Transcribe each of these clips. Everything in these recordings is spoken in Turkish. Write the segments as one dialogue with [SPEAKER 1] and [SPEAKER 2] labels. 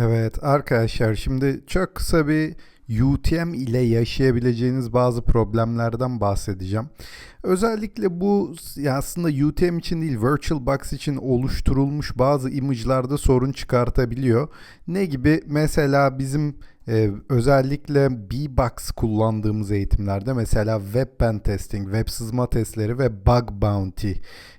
[SPEAKER 1] Evet arkadaşlar şimdi çok kısa bir UTM ile yaşayabileceğiniz bazı problemlerden bahsedeceğim. Özellikle bu aslında UTM için değil VirtualBox için oluşturulmuş bazı image'larda sorun çıkartabiliyor. Ne gibi? Mesela bizim e, özellikle B-Box kullandığımız eğitimlerde mesela web pen testing, web sızma testleri ve bug bounty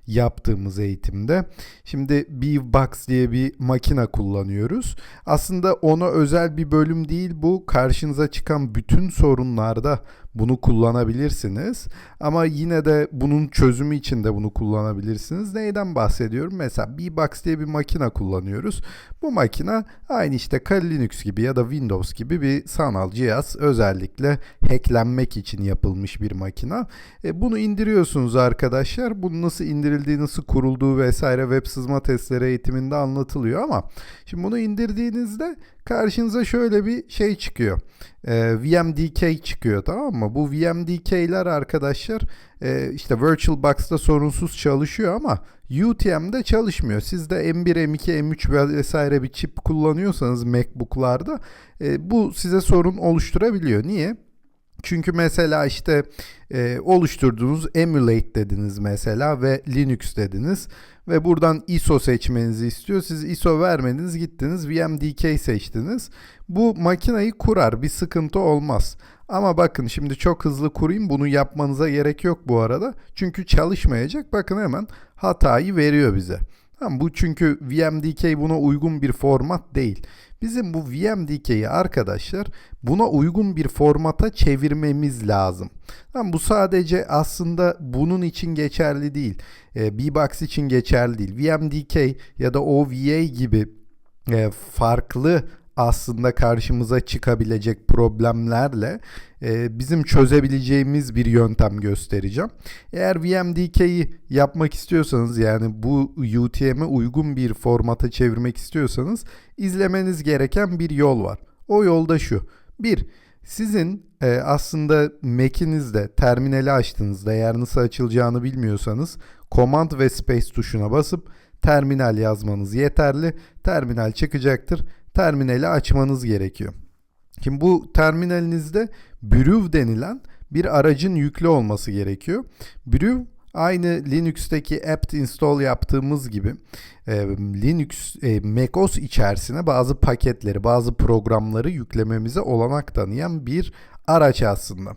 [SPEAKER 1] yaptığımız eğitimde. Şimdi B-Box diye bir makine kullanıyoruz. Aslında ona özel bir bölüm değil bu. Karşınıza çıkan bütün sorunlarda bunu kullanabilirsiniz. Ama yine de bunun çözümü için de bunu kullanabilirsiniz. Neyden bahsediyorum? Mesela B-Box diye bir makine kullanıyoruz. Bu makine aynı işte Kali Linux gibi ya da Windows gibi bir sanal cihaz. Özellikle hacklenmek için yapılmış bir makine. E, bunu indiriyorsunuz arkadaşlar. Bunu nasıl indirildiği, nasıl kurulduğu vesaire web sızma testleri eğitiminde anlatılıyor ama şimdi bunu indirdiğinizde karşınıza şöyle bir şey çıkıyor. E, VMDK çıkıyor tamam mı? Bu VMDK'ler arkadaşlar e, işte VirtualBox'ta sorunsuz çalışıyor ama UTM'de çalışmıyor. Siz de M1, M2, M3 vesaire bir çip kullanıyorsanız MacBook'larda e, bu size sorun oluşturabiliyor. Niye? Çünkü mesela işte e, oluşturduğunuz emulate dediniz mesela ve Linux dediniz ve buradan ISO seçmenizi istiyor. Siz ISO vermediniz gittiniz VMDK seçtiniz. Bu makineyi kurar bir sıkıntı olmaz. Ama bakın şimdi çok hızlı kurayım bunu yapmanıza gerek yok bu arada. Çünkü çalışmayacak bakın hemen hatayı veriyor bize. Tamam, bu çünkü VMDK buna uygun bir format değil. Bizim bu VMDK'yi arkadaşlar buna uygun bir formata çevirmemiz lazım. Tamam, bu sadece aslında bunun için geçerli değil. E, B-Box için geçerli değil. VMDK ya da OVA gibi e, farklı aslında karşımıza çıkabilecek problemlerle e, bizim çözebileceğimiz bir yöntem göstereceğim. Eğer VMDK'yi yapmak istiyorsanız yani bu UTM'e uygun bir formata çevirmek istiyorsanız izlemeniz gereken bir yol var. O yolda şu. 1. Sizin e, aslında Mac'inizde terminali açtığınızda eğer nasıl açılacağını bilmiyorsanız Command ve Space tuşuna basıp terminal yazmanız yeterli. Terminal çıkacaktır terminali açmanız gerekiyor. Şimdi bu terminalinizde Brew denilen bir aracın yüklü olması gerekiyor. Brew aynı Linux'teki apt install yaptığımız gibi e, Linux, e, macOS içerisine bazı paketleri, bazı programları yüklememize olanak tanıyan bir araç aslında.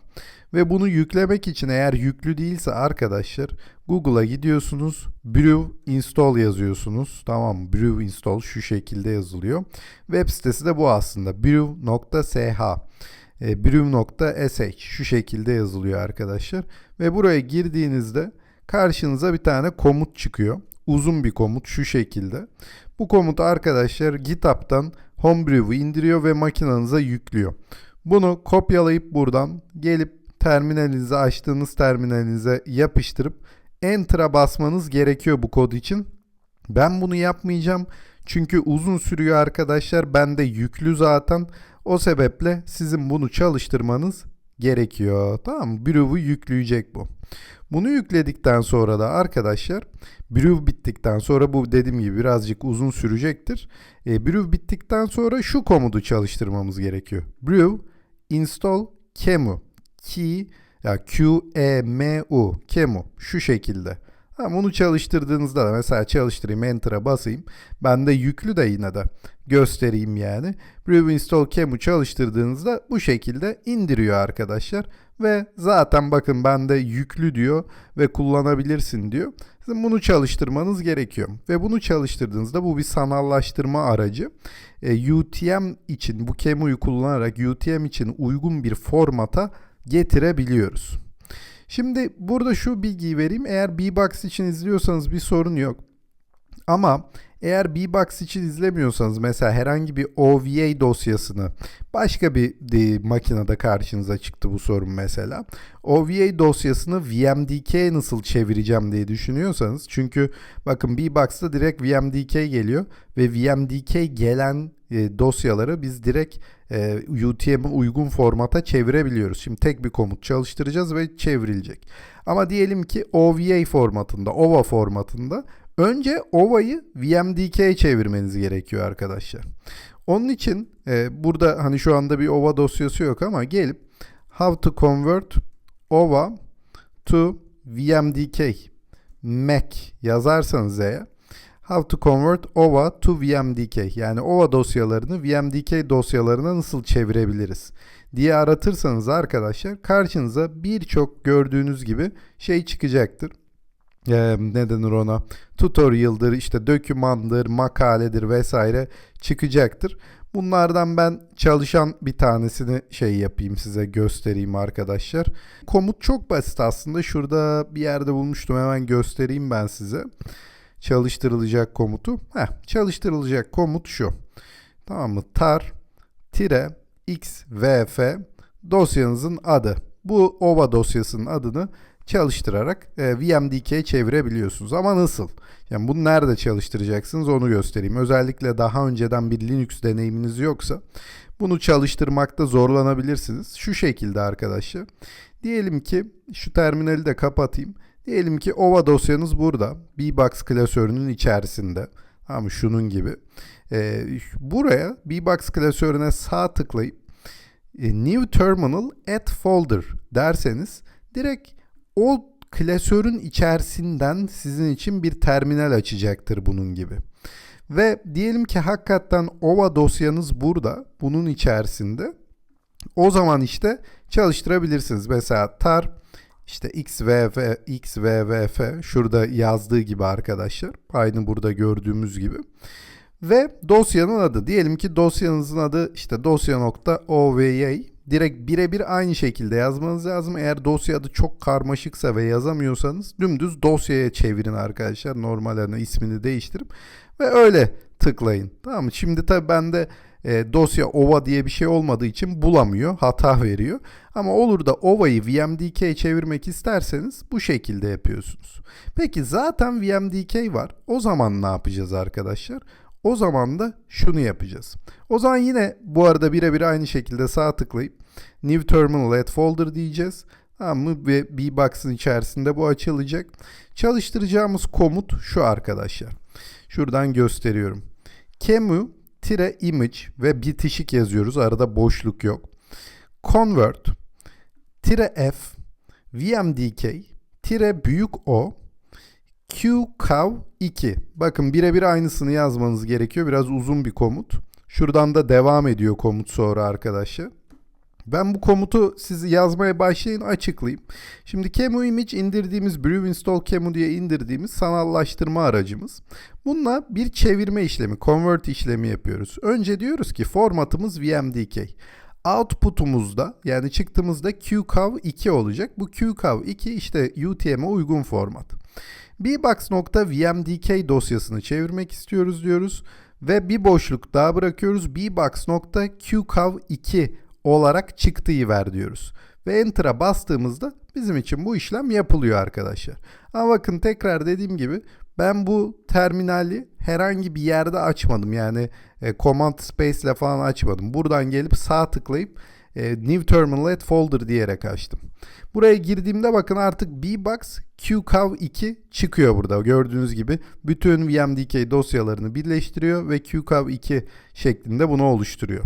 [SPEAKER 1] Ve bunu yüklemek için eğer yüklü değilse arkadaşlar Google'a gidiyorsunuz. Brew install yazıyorsunuz. Tamam? Brew install şu şekilde yazılıyor. Web sitesi de bu aslında. brew.sh e, brew.sh şu şekilde yazılıyor arkadaşlar. Ve buraya girdiğinizde karşınıza bir tane komut çıkıyor. Uzun bir komut şu şekilde. Bu komut arkadaşlar GitHub'tan Homebrew'u indiriyor ve makinenize yüklüyor. Bunu kopyalayıp buradan gelip terminalinizi açtığınız terminalinize yapıştırıp Enter'a basmanız gerekiyor bu kod için. Ben bunu yapmayacağım. Çünkü uzun sürüyor arkadaşlar. Bende yüklü zaten. O sebeple sizin bunu çalıştırmanız gerekiyor. Tamam mı? Brew'u yükleyecek bu. Bunu yükledikten sonra da arkadaşlar Brew bittikten sonra bu dediğim gibi birazcık uzun sürecektir. E, Brew bittikten sonra şu komutu çalıştırmamız gerekiyor. Brew install kemu ki ya Q E M U kemu şu şekilde. Ha, bunu çalıştırdığınızda da mesela çalıştırayım enter'a basayım. Ben de yüklü de yine de göstereyim yani. Brew install kemu çalıştırdığınızda bu şekilde indiriyor arkadaşlar. Ve zaten bakın bende yüklü diyor ve kullanabilirsin diyor. Sizin bunu çalıştırmanız gerekiyor. Ve bunu çalıştırdığınızda bu bir sanallaştırma aracı. E, UTM için bu kemuyu kullanarak UTM için uygun bir formata getirebiliyoruz. Şimdi burada şu bilgiyi vereyim. Eğer B-Box için izliyorsanız bir sorun yok. Ama eğer B-Box için izlemiyorsanız mesela herhangi bir OVA dosyasını başka bir de, makinede karşınıza çıktı bu sorun mesela. OVA dosyasını VMDK'ye nasıl çevireceğim diye düşünüyorsanız çünkü bakın B-Box'ta direkt VMDK geliyor ve VMDK gelen e, dosyaları biz direkt e, UTM'e uygun formata çevirebiliyoruz. Şimdi tek bir komut çalıştıracağız ve çevrilecek. Ama diyelim ki OVA formatında, OVA formatında Önce OVA'yı VMDK'ye çevirmeniz gerekiyor arkadaşlar. Onun için e, burada hani şu anda bir OVA dosyası yok ama gelip how to convert OVA to VMDK Mac yazarsanız eğer How to convert OVA to VMDK yani OVA dosyalarını VMDK dosyalarına nasıl çevirebiliriz diye aratırsanız arkadaşlar karşınıza birçok gördüğünüz gibi şey çıkacaktır. Ee, ne denir ona? Tutorial'dır, işte dokümandır, makaledir vesaire çıkacaktır. Bunlardan ben çalışan bir tanesini şey yapayım size göstereyim arkadaşlar. Komut çok basit aslında. Şurada bir yerde bulmuştum. Hemen göstereyim ben size. Çalıştırılacak komutu. Heh, çalıştırılacak komut şu. Tamam mı? Tar tire xvf dosyanızın adı. Bu OVA dosyasının adını çalıştırarak e, VMDK'ye çevirebiliyorsunuz. Ama nasıl? Yani bunu nerede çalıştıracaksınız onu göstereyim. Özellikle daha önceden bir Linux deneyiminiz yoksa bunu çalıştırmakta zorlanabilirsiniz. Şu şekilde arkadaşlar. Diyelim ki şu terminali de kapatayım. Diyelim ki OVA dosyanız burada. Bbox klasörünün içerisinde. Tamam şunun gibi. Ee, buraya Bbox klasörüne sağ tıklayıp e, New Terminal Add Folder derseniz direkt o klasörün içerisinden sizin için bir terminal açacaktır bunun gibi. Ve diyelim ki hakikaten OVA dosyanız burada, bunun içerisinde. O zaman işte çalıştırabilirsiniz. Mesela tar işte xvv xvvf şurada yazdığı gibi arkadaşlar. Aynı burada gördüğümüz gibi. Ve dosyanın adı diyelim ki dosyanızın adı işte dosya.ova direkt birebir aynı şekilde yazmanız lazım. Eğer dosya adı çok karmaşıksa ve yazamıyorsanız dümdüz dosyaya çevirin arkadaşlar. Normallerine ismini değiştirip ve öyle tıklayın. Tamam mı? Şimdi tabii bende e, dosya OVA diye bir şey olmadığı için bulamıyor, hata veriyor. Ama olur da OVA'yı VMDK'ye çevirmek isterseniz bu şekilde yapıyorsunuz. Peki zaten VMDK var. O zaman ne yapacağız arkadaşlar? O zaman da şunu yapacağız. O zaman yine bu arada birebir aynı şekilde sağ tıklayıp New Terminal Add Folder diyeceğiz. Tamam mı? Ve Bbox'ın içerisinde bu açılacak. Çalıştıracağımız komut şu arkadaşlar. Şuradan gösteriyorum. Kemu tire image ve bitişik yazıyoruz. Arada boşluk yok. Convert tire f vmdk tire büyük o qcav 2. Bakın birebir aynısını yazmanız gerekiyor. Biraz uzun bir komut. Şuradan da devam ediyor komut sonra arkadaşlar. Ben bu komutu siz yazmaya başlayın açıklayayım. Şimdi Kemu Image indirdiğimiz Brew Install Kemu diye indirdiğimiz sanallaştırma aracımız. Bununla bir çevirme işlemi, convert işlemi yapıyoruz. Önce diyoruz ki formatımız VMDK. Output'umuzda yani çıktığımızda QCAV 2 olacak. Bu QCAV 2 işte UTM'e uygun format. bbox.vmdk dosyasını çevirmek istiyoruz diyoruz ve bir boşluk daha bırakıyoruz. bbox.qcav2 olarak çıktıyı ver diyoruz. Ve Enter'a bastığımızda bizim için bu işlem yapılıyor arkadaşlar. Ama bakın tekrar dediğim gibi ben bu terminali herhangi bir yerde açmadım. Yani e, Command Space ile falan açmadım. Buradan gelip sağ tıklayıp e, New Terminal Add Folder diyerek açtım. Buraya girdiğimde bakın artık Bbox QCAV2 çıkıyor burada. Gördüğünüz gibi bütün VMDK dosyalarını birleştiriyor ve QCAV2 şeklinde bunu oluşturuyor.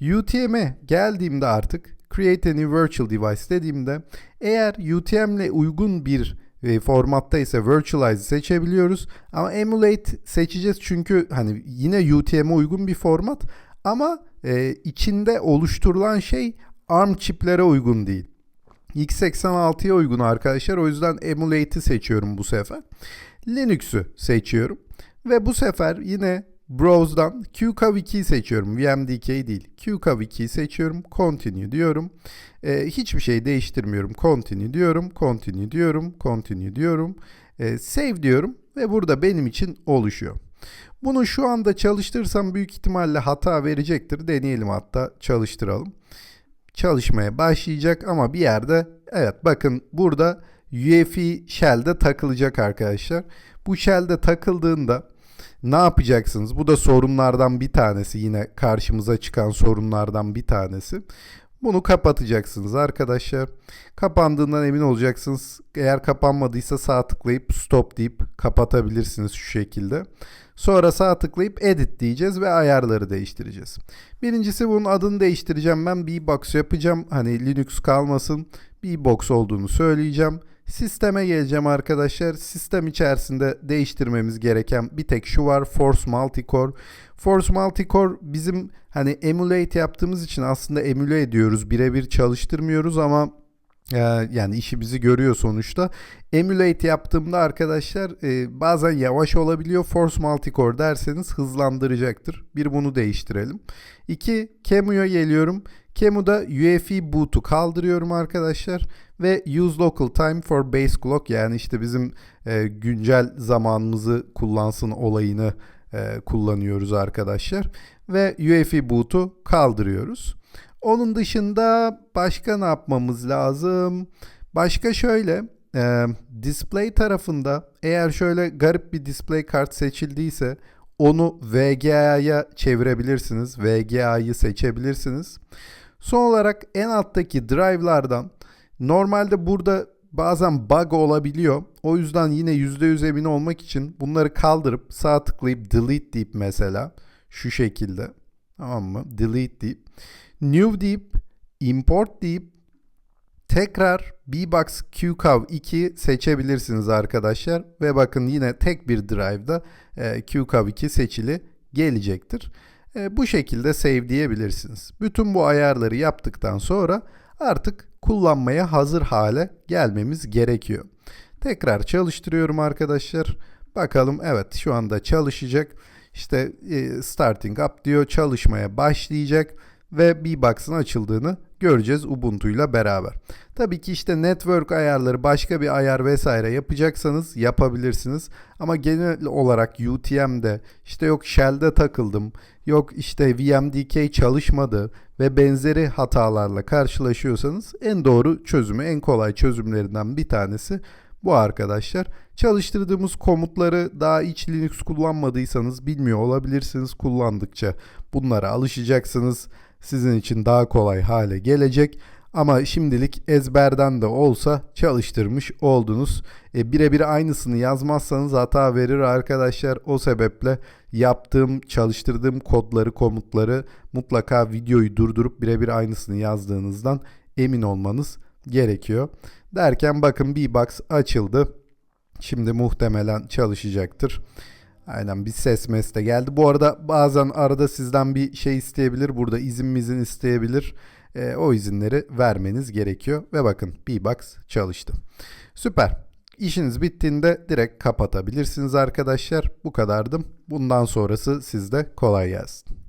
[SPEAKER 1] UTM'e geldiğimde artık Create a New Virtual Device dediğimde eğer UTM ile uygun bir e, formatta ise Virtualize seçebiliyoruz. Ama Emulate seçeceğiz çünkü hani yine UTM'e uygun bir format ama e, içinde oluşturulan şey ARM çiplere uygun değil. x86'ya uygun arkadaşlar. O yüzden Emulate'i seçiyorum bu sefer. Linux'u seçiyorum. Ve bu sefer yine Browse'dan QCAV2'yi seçiyorum. VMDK değil. QCAV2'yi seçiyorum. Continue diyorum. Ee, hiçbir şey değiştirmiyorum. Continue diyorum. Continue diyorum. Continue diyorum. Ee, save diyorum. Ve burada benim için oluşuyor. Bunu şu anda çalıştırsam büyük ihtimalle hata verecektir. Deneyelim hatta çalıştıralım. Çalışmaya başlayacak ama bir yerde evet bakın burada UEFI shell'de takılacak arkadaşlar. Bu shell'de takıldığında ne yapacaksınız? Bu da sorunlardan bir tanesi yine karşımıza çıkan sorunlardan bir tanesi. Bunu kapatacaksınız arkadaşlar. Kapandığından emin olacaksınız. Eğer kapanmadıysa sağ tıklayıp stop deyip kapatabilirsiniz şu şekilde. Sonra sağ tıklayıp edit diyeceğiz ve ayarları değiştireceğiz. Birincisi bunun adını değiştireceğim ben. Bbox yapacağım. Hani Linux kalmasın. Bbox olduğunu söyleyeceğim. Sisteme geleceğim arkadaşlar. Sistem içerisinde değiştirmemiz gereken bir tek şu var. Force Multicore. Force Multicore bizim hani emulate yaptığımız için aslında emüle ediyoruz. Birebir çalıştırmıyoruz ama e, yani işimizi görüyor sonuçta. Emulate yaptığımda arkadaşlar e, bazen yavaş olabiliyor. Force Multicore derseniz hızlandıracaktır. Bir bunu değiştirelim. İki, Kemu'ya geliyorum. Kemu'da UEFI boot'u kaldırıyorum arkadaşlar ve use local time for base clock yani işte bizim e, güncel zamanımızı kullansın olayını e, kullanıyoruz arkadaşlar ve UEFI boot'u kaldırıyoruz. Onun dışında başka ne yapmamız lazım? Başka şöyle e, display tarafında eğer şöyle garip bir display kart seçildiyse onu VGA'ya çevirebilirsiniz. VGA'yı seçebilirsiniz. Son olarak en alttaki drive'lardan normalde burada bazen bug olabiliyor. O yüzden yine %100 emin olmak için bunları kaldırıp sağ tıklayıp delete deyip mesela şu şekilde tamam mı? Delete deyip new deyip import deyip tekrar Bbox QCOW 2 seçebilirsiniz arkadaşlar ve bakın yine tek bir drive'da e, QCOW 2 seçili gelecektir. E, bu şekilde save diyebilirsiniz. Bütün bu ayarları yaptıktan sonra artık kullanmaya hazır hale gelmemiz gerekiyor. Tekrar çalıştırıyorum arkadaşlar. Bakalım evet şu anda çalışacak. İşte e, starting up diyor çalışmaya başlayacak ve Bbox'ın açıldığını göreceğiz Ubuntu ile beraber. Tabii ki işte network ayarları başka bir ayar vesaire yapacaksanız yapabilirsiniz. Ama genel olarak UTM'de işte yok shell'de takıldım, yok işte VMDK çalışmadı ve benzeri hatalarla karşılaşıyorsanız en doğru çözümü, en kolay çözümlerinden bir tanesi bu arkadaşlar. Çalıştırdığımız komutları daha iç Linux kullanmadıysanız bilmiyor olabilirsiniz. Kullandıkça bunlara alışacaksınız. Sizin için daha kolay hale gelecek. Ama şimdilik ezberden de olsa çalıştırmış oldunuz. E, Birebir aynısını yazmazsanız hata verir arkadaşlar. O sebeple yaptığım, çalıştırdığım kodları, komutları mutlaka videoyu durdurup birebir aynısını yazdığınızdan emin olmanız gerekiyor. Derken bakın Bbox açıldı. Şimdi muhtemelen çalışacaktır. Aynen bir ses mes de geldi. Bu arada bazen arada sizden bir şey isteyebilir. Burada izin mizin isteyebilir. E, o izinleri vermeniz gerekiyor. Ve bakın Bbox çalıştı. Süper. İşiniz bittiğinde direkt kapatabilirsiniz arkadaşlar. Bu kadardım. Bundan sonrası sizde kolay gelsin.